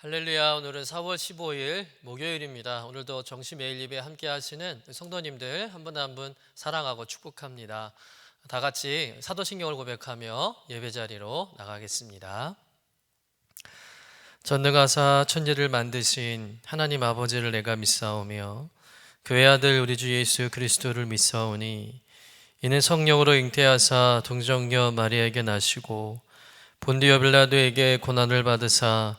할렐루야 오늘은 4월 15일 목요일입니다. 오늘도 정시 매일 예배 함께 하시는 성도님들 한 분 한 분 사랑하고 축복합니다. 다 같이 사도신경을 고백하며 예배 자리로 나가겠습니다. 전능하사 천지를 만드신 하나님 아버지를 내가 믿사오며 그의 아들 우리 주 예수 그리스도를 믿사오니 이는 성령으로 잉태하사 동정녀 마리아에게 나시고 본디오 빌라도에게 고난을 받으사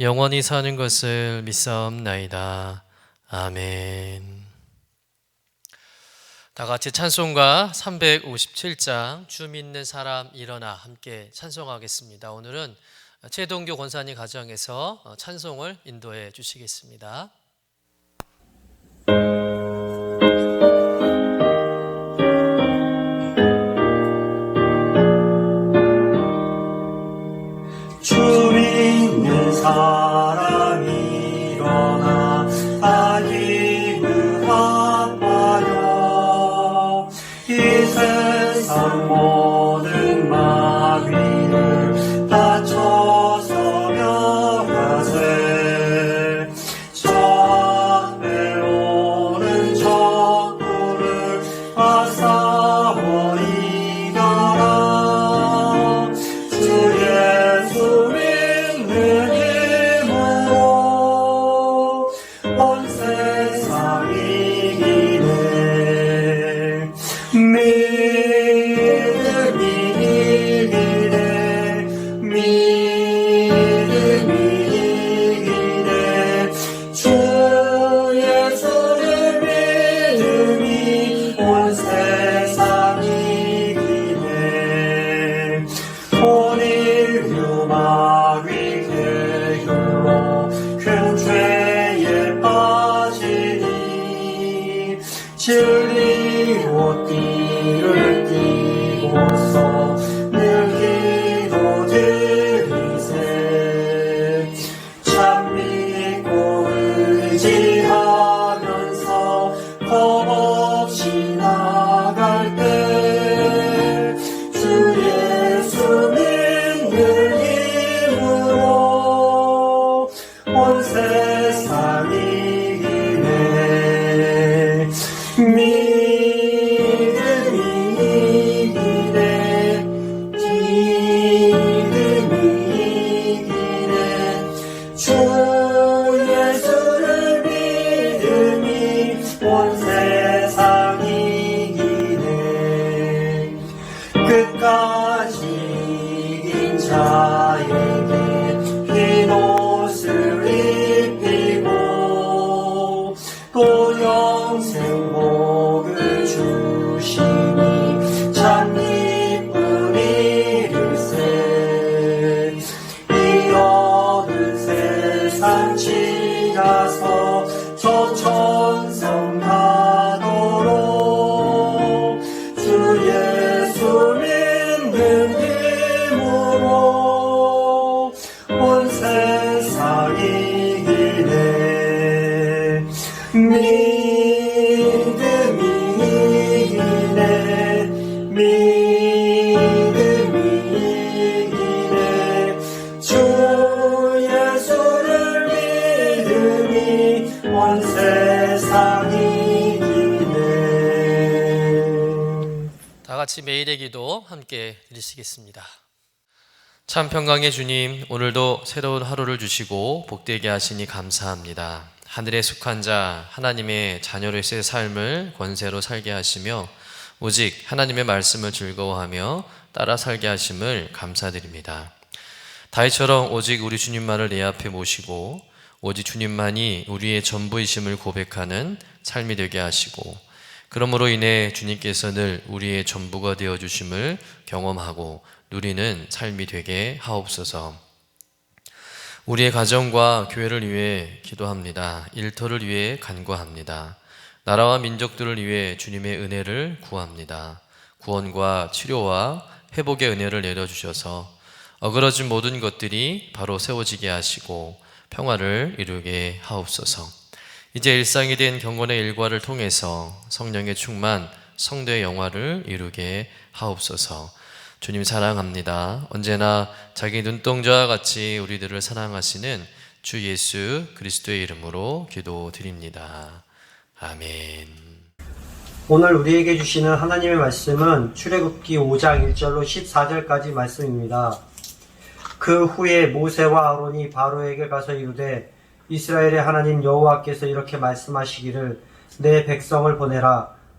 영원히 사는 것을 믿사옵나이다. 아멘. 다 같이 찬송가 357장 주 믿는 사람 일어나 함께 찬송하겠습니다. 오늘은 최동교 권사님 가정에서 찬송을 인도해 주시겠습니다. 이 세상 주 다 같이 매일의 기도 함께 드리시겠습니다. 참 평강의 주님, 오늘도 새로운 하루를 주시고 복되게 하시니 감사합니다. 하늘에 속한 자, 하나님의 자녀로서의 삶을 권세로 살게 하시며 오직 하나님의 말씀을 즐거워하며 따라 살게 하심을 감사드립니다. 다윗처럼 오직 우리 주님만을 내 앞에 모시고 오직 주님만이 우리의 전부이심을 고백하는 삶이 되게 하시고 그러므로 인해 주님께서 늘 우리의 전부가 되어 주심을 경험하고 누리는 삶이 되게 하옵소서. 우리의 가정과 교회를 위해 기도합니다. 일터를 위해 간구합니다. 나라와 민족들을 위해 주님의 은혜를 구합니다. 구원과 치료와 회복의 은혜를 내려주셔서 어그러진 모든 것들이 바로 세워지게 하시고 평화를 이루게 하옵소서. 이제 일상이 된 경건의 일과를 통해서 성령의 충만, 성도의 영화를 이루게 하옵소서. 주님 사랑합니다. 언제나 자기 눈동자와 같이 우리들을 사랑하시는 주 예수 그리스도의 이름으로 기도드립니다. 아멘. 오늘 우리에게 주시는 하나님의 말씀은 출애굽기 5장 1절로 14절까지 말씀입니다. 그 후에 모세와 아론이 바로에게 가서 이르되 이스라엘의 하나님 여호와께서 이렇게 말씀하시기를 내 백성을 보내라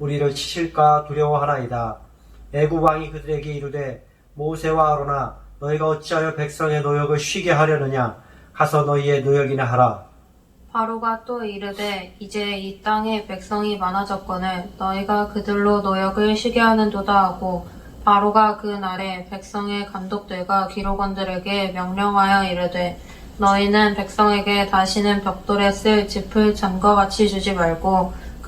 우리를 치실까 두려워하나이다. 애굽 왕이 그들에게 이르되 모세와 아로나 너희가 어찌하여 백성의 노역을 쉬게 하려느냐 가서 너희의 노역이나 하라. 바로가 또 이르되 이제 이 땅에 백성이 많아졌거늘 너희가 그들로 노역을 쉬게 하는도다 하고 바로가 그 날에 백성의 감독들과 기록원들에게 명령하여 이르되 너희는 백성에게 다시는 벽돌에 쓸 짚을 전과 같이 주지 말고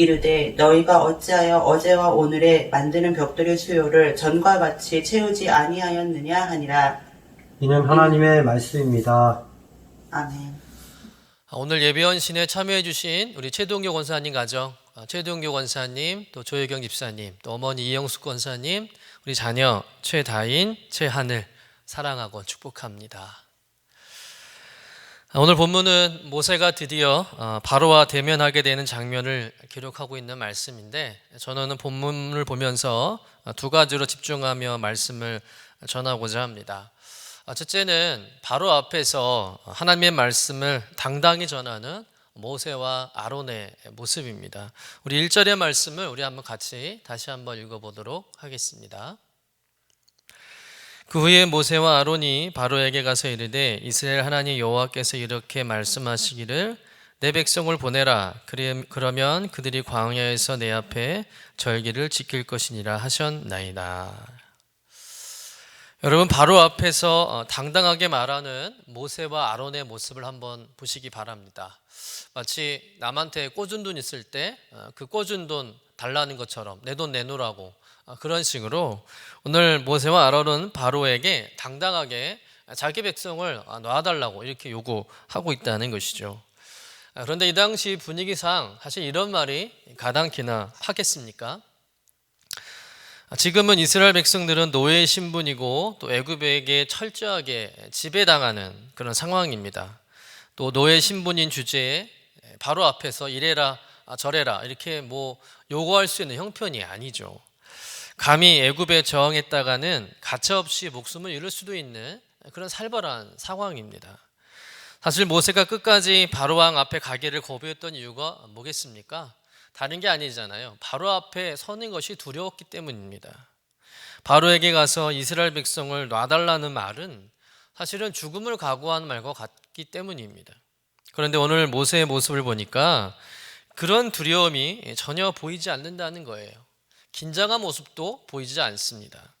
이르되 너희가 어찌하여 어제와 오늘에 만드는 벽돌의 수요를 전과 같이 채우지 아니하였느냐 하니라. 이는 하나님의 말씀입니다. 아멘. 오늘 예배원신에 참여해 주신 우리 최동교 권사님 가정, 아, 최동교 권사님, 또 조혜경 집사님, 또 어머니 이영숙 권사님, 우리 자녀 최다인, 최하늘 사랑하고 축복합니다. 아, 오늘 본문은 모세가 드디어 어, 바로와 대면하게 되는 장면을 기록하고 있는 말씀인데 저는 본문을 보면서 어, 두 가지로 집중하며 말씀을 전하고자 합니다. 아, 첫째는 바로 앞에서 하나님의 말씀을 당당히 전하는 모세와 아론의 모습입니다. 우리 1절의 말씀을 우리 한번 같이 다시 한번 읽어보도록 하겠습니다. 그 후에 모세와 아론이 바로에게 가서 이르되 이스라엘 하나님 여호와께서 이렇게 말씀하시기를 내 백성을 보내라 그러면 그들이 광야에서 내 앞에 절기를 지킬 것이니라 하셨나이다. 여러분 바로 앞에서 어, 당당하게 말하는 모세와 아론의 모습을 한번 보시기 바랍니다. 마치 남한테 꽂은 돈 있을 때 그 꽂은 돈 달라는 것처럼 내 돈 내놓으라고 어, 그런 식으로 오늘 모세와 아론은 바로에게 당당하게 자기 백성을 어, 놔달라고 이렇게 요구하고 있다는 것이죠. 아, 그런데 이 당시 분위기상 사실 이런 말이 가당키나 하겠습니까? 아, 지금은 이스라엘 백성들은 노예 신분이고 또 애굽에게 철저하게 지배당하는 그런 상황입니다. 또 노예 신분인 주제에 바로 앞에서 이래라 아, 저래라 이렇게 뭐 요구할 수 있는 형편이 아니죠. 감히 애굽에 저항했다가는 가차없이 목숨을 잃을 수도 있는 그런 살벌한 상황입니다. 사실 모세가 끝까지 바로왕 앞에 가기를 거부했던 이유가 뭐겠습니까? 다른 게 아니잖아요. 바로 앞에 서는 것이 두려웠기 때문입니다. 바로에게 가서 이스라엘 백성을 놔달라는 말은 사실은 죽음을 각오하는 말과 같기 때문입니다. 그런데 오늘 모세의 모습을 보니까 그런 두려움이 전혀 보이지 않는다는 거예요. 긴장한 모습도 보이지 않습니다.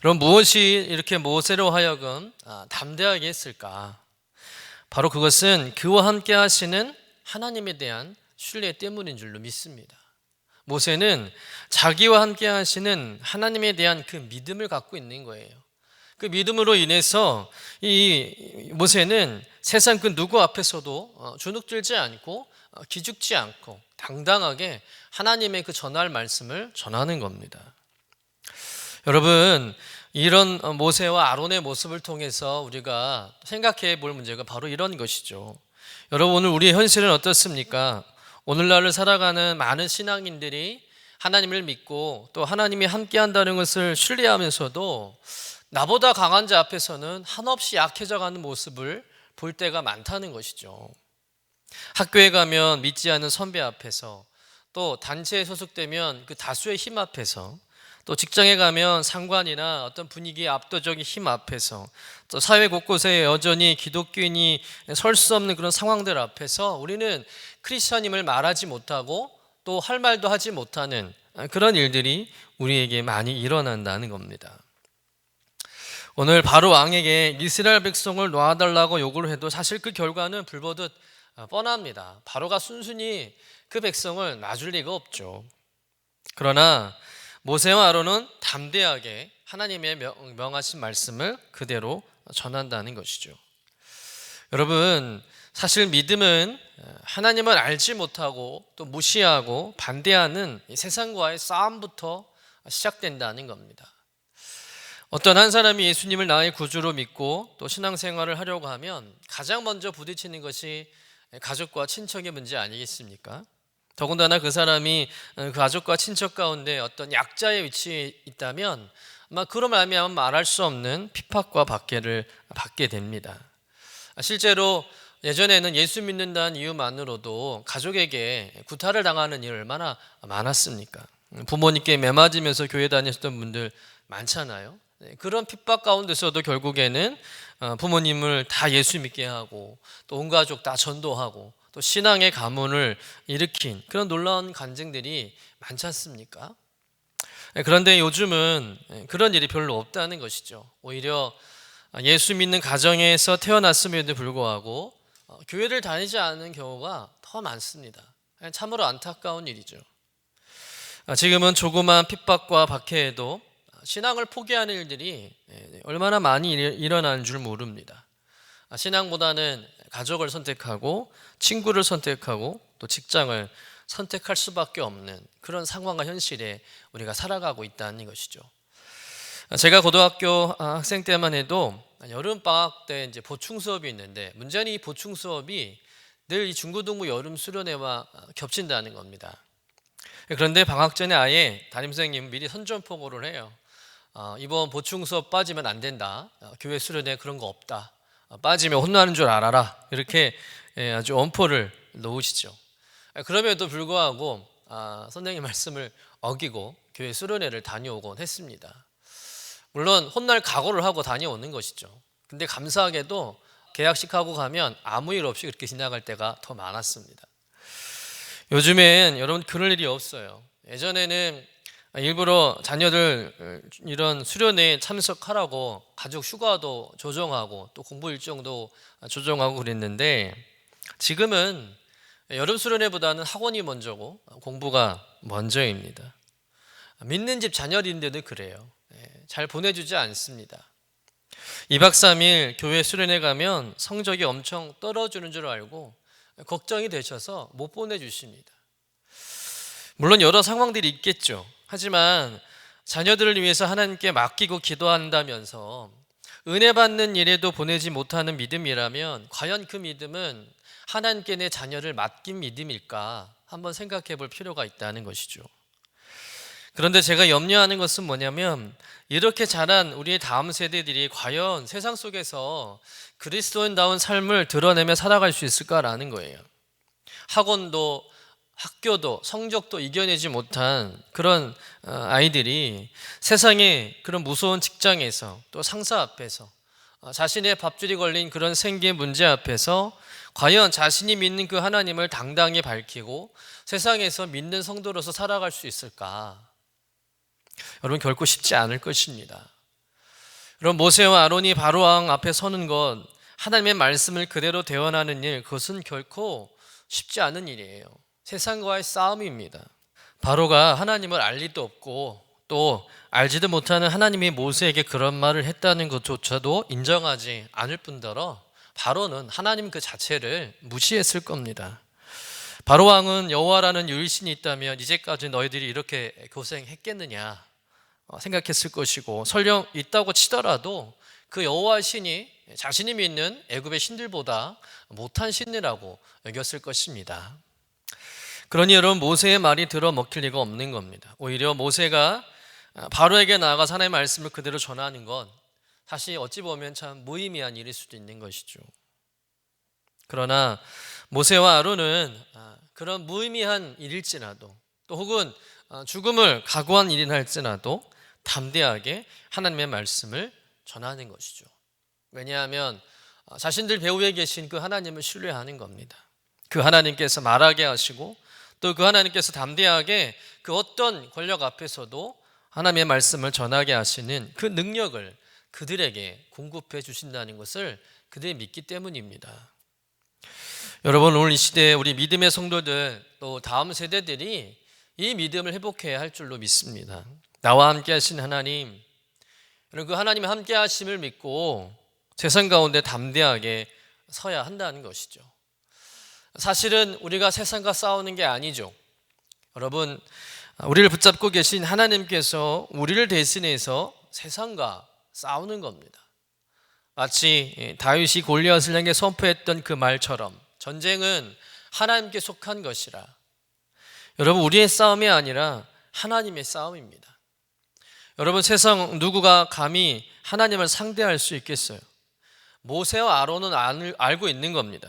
그럼 무엇이 이렇게 모세로 하여금 아, 담대하게 했을까? 바로 그것은 그와 함께 하시는 하나님에 대한 신뢰 때문인 줄로 믿습니다. 모세는 자기와 함께 하시는 하나님에 대한 그 믿음을 갖고 있는 거예요. 그 믿음으로 인해서 이 모세는 세상 그 누구 앞에서도 어, 주눅들지 않고 어, 기죽지 않고 당당하게 하나님의 그 전할 말씀을 전하는 겁니다. 여러분, 이런 어, 모세와 아론의 모습을 통해서 우리가 생각해 볼 문제가 바로 이런 것이죠. 여러분, 오늘 우리의 현실은 어떻습니까? 오늘날을 살아가는 많은 신앙인들이 하나님을 믿고 또 하나님이 함께 한다는 것을 신뢰하면서도 나보다 강한 자 앞에서는 한없이 약해져 가는 모습을 볼 때가 많다는 것이죠. 학교에 가면 믿지 않는 선배 앞에서 또 단체에 소속되면 그 다수의 힘 앞에서 또 직장에 가면 상관이나 어떤 분위기의 압도적인 힘 앞에서 또 사회 곳곳에 여전히 기독교인이 설 수 없는 그런 상황들 앞에서 우리는 크리스천임을 말하지 못하고 또 할 말도 하지 못하는 그런 일들이 우리에게 많이 일어난다는 겁니다. 오늘 바로 왕에게 이스라엘 백성을 놓아달라고 요구를 해도 사실 그 결과는 불보듯 뻔합니다. 바로가 순순히 그 백성을 놔줄 리가 없죠. 그러나 모세와 아론은 담대하게 하나님의 명- 명하신 말씀을 그대로 전한다는 것이죠. 여러분, 사실 믿음은 하나님을 알지 못하고 또 무시하고 반대하는 이 세상과의 싸움부터 시작된다는 겁니다. 어떤 한 사람이 예수님을 나의 구주로 믿고 또 신앙생활을 하려고 하면 가장 먼저 부딪히는 것이 가족과 친척의 문제 아니겠습니까? 더군다나 그 사람이 그 가족과 친척 가운데 어떤 약자의 위치에 있다면 아마 그로 말미암아 말할 수 없는 핍박과 박해를 받게 됩니다. 실제로 예전에는 예수 믿는다는 이유만으로도 가족에게 구타를 당하는 일이 얼마나 많았습니까? 부모님께 매맞으면서 교회 다녔던 분들 많잖아요. 네, 그런 핍박 가운데서도 결국에는 어, 부모님을 다 예수 믿게 하고 또 온 가족 다 전도하고 또 신앙의 가문을 일으킨 그런 놀라운 간증들이 많지 않습니까? 네, 그런데 요즘은 네, 그런 일이 별로 없다는 것이죠. 오히려 예수 믿는 가정에서 태어났음에도 불구하고 어, 교회를 다니지 않는 경우가 더 많습니다. 참으로 안타까운 일이죠. 아, 지금은 조그만 핍박과 박해에도 신앙을 포기하는 일들이 예, 얼마나 많이 일- 일어나는 줄 모릅니다. 아, 신앙보다는 가족을 선택하고 친구를 선택하고 또 직장을 선택할 수밖에 없는 그런 상황과 현실에 우리가 살아가고 있다는 것이죠. 아, 제가 고등학교 아, 학생 때만 해도 여름 방학 때 이제 보충 수업이 있는데 문제는 이 보충 수업이 늘 이 중고등부 여름 수련회와 아, 겹친다는 겁니다. 그런데 방학 전에 아예 담임 선생님 미리 선전포고를 해요. 어, 이번 보충 수업 빠지면 안 된다. 어, 교회 수련회 그런 거 없다. 어, 빠지면 혼나는 줄 알아라. 이렇게 예, 아주 엄포를 놓으시죠. 예, 그럼에도 불구하고 아, 선생님 말씀을 어기고 교회 수련회를 다녀오곤 했습니다. 물론 혼날 각오를 하고 다녀오는 것이죠. 근데 감사하게도 계약식 하고 가면 아무 일 없이 그렇게 지나갈 때가 더 많았습니다. 요즘엔 여러분 그럴 일이 없어요. 예전에는 일부러 자녀들 이런 수련회에 참석하라고 가족 휴가도 조정하고 또 공부 일정도 조정하고 그랬는데 지금은 여름 수련회보다는 학원이 먼저고 공부가 먼저입니다. 믿는 집 자녀인데도 그래요. 예, 잘 보내주지 않습니다. 2박 3일 교회 수련회 가면 성적이 엄청 떨어지는 줄 알고 걱정이 되셔서 못 보내주십니다. 물론 여러 상황들이 있겠죠. 하지만 자녀들을 위해서 하나님께 맡기고 기도한다면서 은혜 받는 일에도 보내지 못하는 믿음이라면 과연 그 믿음은 하나님께 내 자녀를 맡긴 믿음일까 한번 생각해 볼 필요가 있다는 것이죠. 그런데 제가 염려하는 것은 뭐냐면 이렇게 자란 우리의 다음 세대들이 과연 세상 속에서 그리스도인다운 삶을 드러내며 살아갈 수 있을까라는 거예요. 학원도 학교도 성적도 이겨내지 못한 그런 어, 아이들이 세상의 그런 무서운 직장에서 또 상사 앞에서 어, 자신의 밥줄이 걸린 그런 생계 문제 앞에서 과연 자신이 믿는 그 하나님을 당당히 밝히고 세상에서 믿는 성도로서 살아갈 수 있을까? 여러분 결코 쉽지 않을 것입니다. 여러분 모세와 아론이 바로 왕 앞에 서는 것 하나님의 말씀을 그대로 대언하는 일 그것은 결코 쉽지 않은 일이에요. 세상과의 싸움입니다. 바로가 하나님을 알 리도 없고 또 알지도 못하는 하나님이 모세에게 그런 말을 했다는 것조차도 인정하지 않을 뿐더러 바로는 하나님 그 자체를 무시했을 겁니다. 바로 왕은 여호와라는 유일신이 있다면 이제까지 너희들이 이렇게 고생했겠느냐 어, 생각했을 것이고 설령 있다고 치더라도 그 여호와 신이 자신이 믿는 애굽의 신들보다 못한 신이라고 여겼을 것입니다. 그러니 여러분 모세의 말이 들어 먹힐 리가 없는 겁니다. 오히려 모세가 바로에게 나아가 하나님의 말씀을 그대로 전하는 건 사실 어찌 보면 참 무의미한 일일 수도 있는 것이죠. 그러나 모세와 아론은 아, 그런 무의미한 일일지라도 또 혹은 아, 죽음을 각오한 일이나 할지라도 담대하게 하나님의 말씀을 전하는 것이죠. 왜냐하면 아, 자신들 배후에 계신 그 하나님을 신뢰하는 겁니다. 그 하나님께서 말하게 하시고 또 그 하나님께서 담대하게 그 어떤 권력 앞에서도 하나님의 말씀을 전하게 하시는 그 능력을 그들에게 공급해 주신다는 것을 그들이 믿기 때문입니다. 여러분 오늘 이 시대에 우리 믿음의 성도들 또 다음 세대들이 이 믿음을 회복해야 할 줄로 믿습니다. 나와 함께 하신 하나님 여러분 그 하나님의 함께 하심을 믿고 세상 가운데 담대하게 서야 한다는 것이죠. 사실은 우리가 세상과 싸우는 게 아니죠. 여러분, 우리를 붙잡고 계신 하나님께서 우리를 대신해서 세상과 싸우는 겁니다. 마치 다윗이 골리앗을 향해 선포했던 그 말처럼 전쟁은 하나님께 속한 것이라. 여러분, 우리의 싸움이 아니라 하나님의 싸움입니다. 여러분, 세상 누구가 감히 하나님을 상대할 수 있겠어요? 모세와 아론은 알고 있는 겁니다.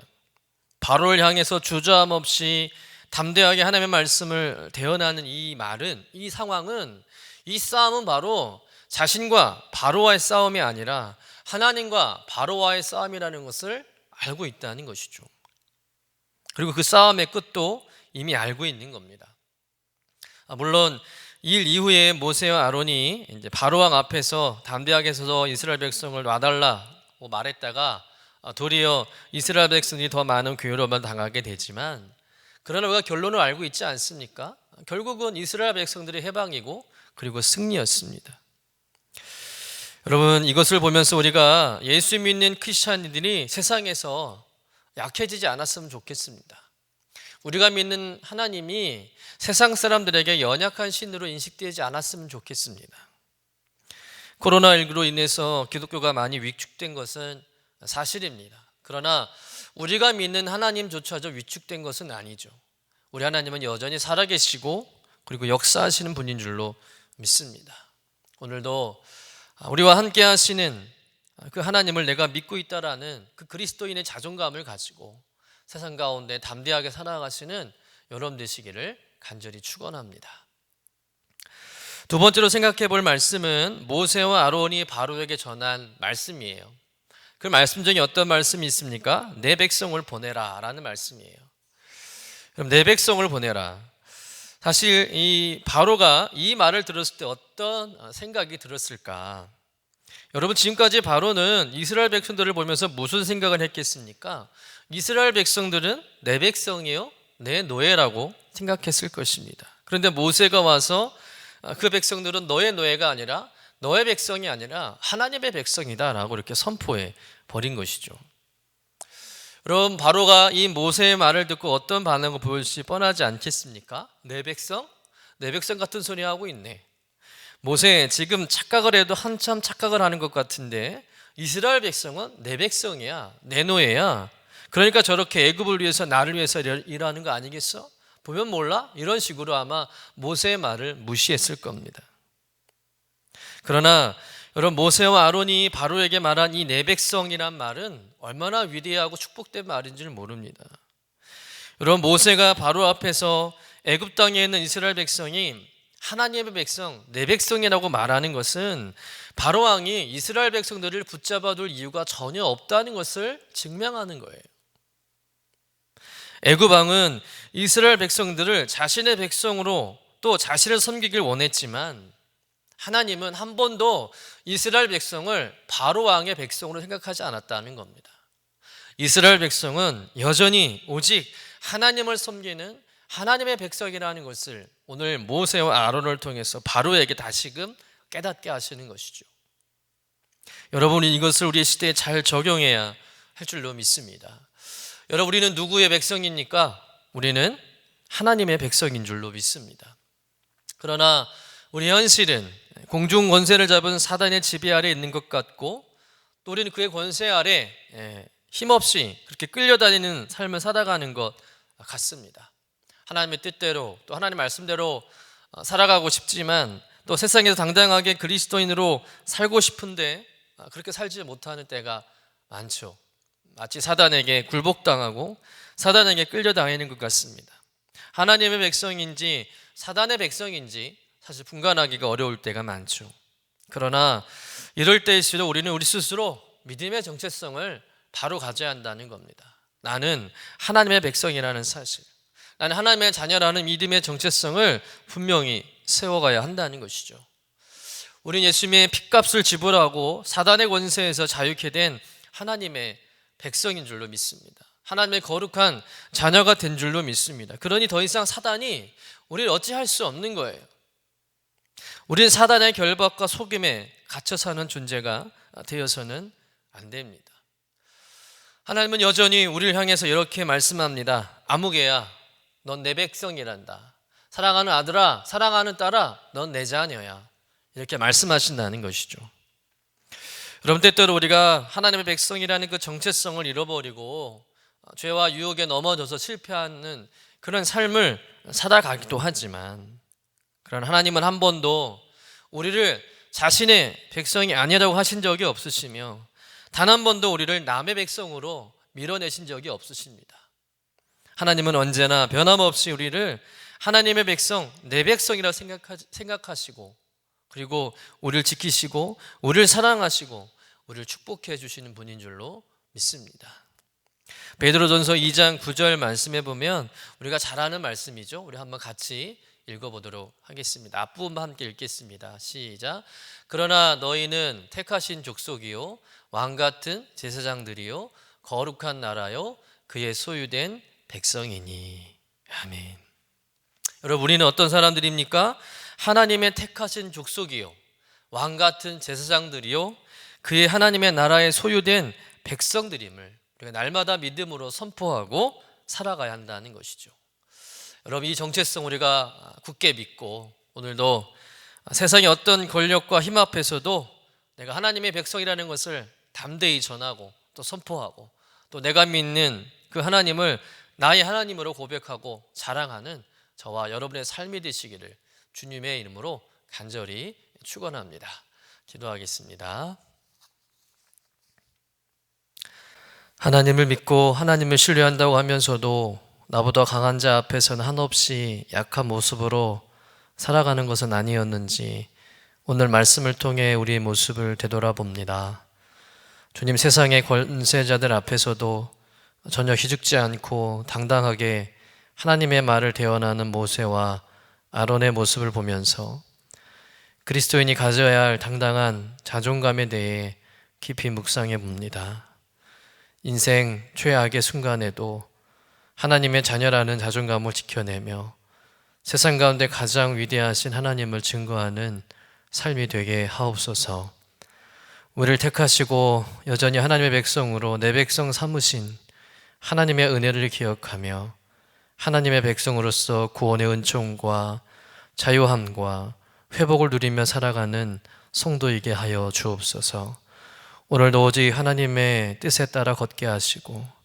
바로를 향해서 주저함 없이 담대하게 하나님의 말씀을 대언하는 이 말은 이 상황은 이 싸움은 바로 자신과 바로와의 싸움이 아니라 하나님과 바로와의 싸움이라는 것을 알고 있다는 것이죠. 그리고 그 싸움의 끝도 이미 알고 있는 겁니다. 아, 물론 일 이후에 모세와 아론이 이제 바로 왕 앞에서 담대하게 서서 이스라엘 백성을 놔달라고 말했다가 아, 도리어 이스라엘 백성이 더 많은 괴로움을 당하게 되지만 그러나 우리가 결론을 알고 있지 않습니까? 결국은 이스라엘 백성들의 해방이고 그리고 승리였습니다. 여러분 이것을 보면서 우리가 예수 믿는 크리스천들이 세상에서 약해지지 않았으면 좋겠습니다. 우리가 믿는 하나님이 세상 사람들에게 연약한 신으로 인식되지 않았으면 좋겠습니다. 코로나19로 인해서 기독교가 많이 위축된 것은 사실입니다. 그러나 우리가 믿는 하나님조차도 위축된 것은 아니죠. 우리 하나님은 여전히 살아계시고 그리고 역사하시는 분인 줄로 믿습니다. 오늘도 우리와 함께 하시는 그 하나님을 내가 믿고 있다라는 그 그리스도인의 자존감을 가지고 세상 가운데 담대하게 살아가시는 여러분 되시기를 간절히 축원합니다. 두 번째로 생각해 볼 말씀은 모세와 아론이 바로에게 전한 말씀이에요. 그 말씀 중에 어떤 말씀이 있습니까? 내 백성을 보내라 라는 말씀이에요. 그럼 내 백성을 보내라. 사실 이 바로가 이 말을 들었을 때 어떤 생각이 들었을까? 여러분 지금까지 바로는 이스라엘 백성들을 보면서 무슨 생각을 했겠습니까? 이스라엘 백성들은 내 백성이요, 내 노예라고 생각했을 것입니다. 그런데 모세가 와서 그 백성들은 너의 노예가 아니라 너의 백성이 아니라 하나님의 백성이다라고 이렇게 선포해 버린 것이죠. 여러분 바로가 이 모세의 말을 듣고 어떤 반응을 보일지 뻔하지 않겠습니까? 내 백성? 내 백성 같은 소리 하고 있네. 모세 지금 착각을 해도 한참 착각을 하는 것 같은데 이스라엘 백성은 내 백성이야. 내 노예야. 그러니까 저렇게 애굽을 위해서 나를 위해서 일하는 거 아니겠어? 보면 몰라? 이런 식으로 아마 모세의 말을 무시했을 겁니다. 그러나 여러분 모세와 아론이 바로에게 말한 이 내 백성이란 말은 얼마나 위대하고 축복된 말인지를 모릅니다. 여러분 모세가 바로 앞에서 애굽 땅에 있는 이스라엘 백성이 하나님의 백성, 내 백성이라고 말하는 것은 바로 왕이 이스라엘 백성들을 붙잡아둘 이유가 전혀 없다는 것을 증명하는 거예요. 애굽 왕은 이스라엘 백성들을 자신의 백성으로 또 자신을 섬기길 원했지만 하나님은 한 번도 이스라엘 백성을 바로 왕의 백성으로 생각하지 않았다는 겁니다. 이스라엘 백성은 여전히 오직 하나님을 섬기는 하나님의 백성이라는 것을 오늘 모세와 아론을 통해서 바로에게 다시금 깨닫게 하시는 것이죠. 여러분이 이것을 우리 시대에 잘 적용해야 할 줄로 믿습니다. 여러분 우리는 누구의 백성입니까? 우리는 하나님의 백성인 줄로 믿습니다. 그러나 우리 현실은 공중 권세를 잡은 사단의 지배 아래 있는 것 같고 또 우리는 그의 권세 아래 예, 힘없이 그렇게 끌려다니는 삶을 살아가는 것 같습니다. 하나님의 뜻대로 또 하나님 말씀대로 어, 살아가고 싶지만 또 세상에서 당당하게 그리스도인으로 살고 싶은데 아, 그렇게 살지 못하는 때가 많죠. 마치 사단에게 굴복당하고 사단에게 끌려다니는 것 같습니다. 하나님의 백성인지 사단의 백성인지 사실 분간하기가 어려울 때가 많죠. 그러나 이럴 때일수록 우리는 우리 스스로 믿음의 정체성을 바로 가져야 한다는 겁니다. 나는 하나님의 백성이라는 사실, 나는 하나님의 자녀라는 믿음의 정체성을 분명히 세워가야 한다는 것이죠. 우리는 예수님의 핏값을 지불하고 사단의 권세에서 자유케 된 하나님의 백성인 줄로 믿습니다. 하나님의 거룩한 자녀가 된 줄로 믿습니다. 그러니 더 이상 사단이 우리를 어찌할 수 없는 거예요. 우리는 사단의 결박과 속임에 갇혀 사는 존재가 되어서는 안 됩니다. 하나님은 여전히 우리를 향해서 이렇게 말씀합니다. 아무개야, 넌 내 백성이란다. 사랑하는 아들아, 사랑하는 딸아, 넌 내 자녀야. 이렇게 말씀하신다는 것이죠. 여러분 때때로 우리가 하나님의 백성이라는 그 정체성을 잃어버리고 죄와 유혹에 넘어져서 실패하는 그런 삶을 살아가기도 하지만 그런 하나님은 한 번도 우리를 자신의 백성이 아니라고 하신 적이 없으시며 단 한 번도 우리를 남의 백성으로 밀어내신 적이 없으십니다. 하나님은 언제나 변함없이 우리를 하나님의 백성, 내 백성이라 생각하 시고 그리고 우리를 지키시고 우리를 사랑하시고 우리를 축복해 주시는 분인 줄로 믿습니다. 베드로전서 2장 9절 말씀해 보면 우리가 잘 아는 말씀이죠. 우리 한번 같이 읽어보도록 하겠습니다. 앞부분만 함께 읽겠습니다. 시작. 그러나 너희는 택하신 족속이요 왕 같은 제사장들이요 거룩한 나라요 그의 소유된 백성이니 아멘. 여러분 우리는 어떤 사람들입니까? 하나님의 택하신 족속이요 왕 같은 제사장들이요 그의 하나님의 나라에 소유된 백성들임을 우리가 날마다 믿음으로 선포하고 살아가야 한다는 것이죠. 여러분 이 정체성 우리가 굳게 믿고 오늘도 세상의 어떤 권력과 힘 앞에서도 내가 하나님의 백성이라는 것을 담대히 전하고 또 선포하고 또 내가 믿는 그 하나님을 나의 하나님으로 고백하고 자랑하는 저와 여러분의 삶이 되시기를 주님의 이름으로 간절히 축원합니다. 기도하겠습니다. 하나님을 믿고 하나님을 신뢰한다고 하면서도 나보다 강한 자 앞에서는 한없이 약한 모습으로 살아가는 것은 아니었는지 오늘 말씀을 통해 우리의 모습을 되돌아봅니다. 주님 세상의 권세자들 앞에서도 전혀 희죽지 않고 당당하게 하나님의 말을 대언하는 모세와 아론의 모습을 보면서 그리스도인이 가져야 할 당당한 자존감에 대해 깊이 묵상해 봅니다. 인생 최악의 순간에도 하나님의 자녀라는 자존감을 지켜내며 세상 가운데 가장 위대하신 하나님을 증거하는 삶이 되게 하옵소서. 우리를 택하시고 여전히 하나님의 백성으로 내 백성 삼으신 하나님의 은혜를 기억하며 하나님의 백성으로서 구원의 은총과 자유함과 회복을 누리며 살아가는 성도이게 하여 주옵소서. 오늘도 오직 하나님의 뜻에 따라 걷게 하시고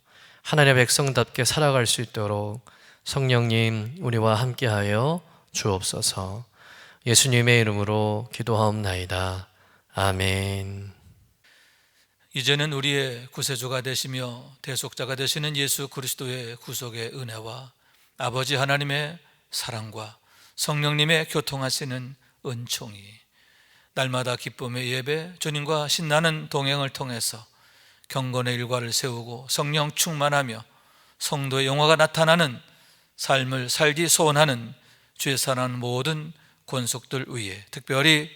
하나님의 백성답게 살아갈 수 있도록 성령님 우리와 함께하여 주옵소서. 예수님의 이름으로 기도하옵나이다. 아멘. 이제는 우리의 구세주가 되시며 대속자가 되시는 예수 그리스도의 구속의 은혜와 아버지 하나님의 사랑과 성령님의 교통하시는 은총이 날마다 기쁨의 예배 주님과 신나는 동행을 통해서 경건의 일과를 세우고 성령 충만하며 성도의 영화가 나타나는 삶을 살기 소원하는 주의 사랑하는 모든 권속들 위해 특별히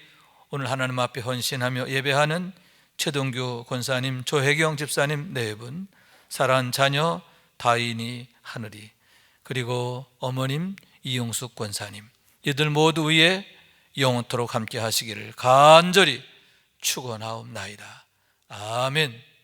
오늘 하나님 앞에 헌신하며 예배하는 최동규 권사님, 조혜경 집사님 네 분, 사랑하는 자녀 다인이 하늘이 그리고 어머님 이용숙 권사님 이들 모두 위에 영원토록 함께 하시기를 간절히 축원하옵나이다. 아멘.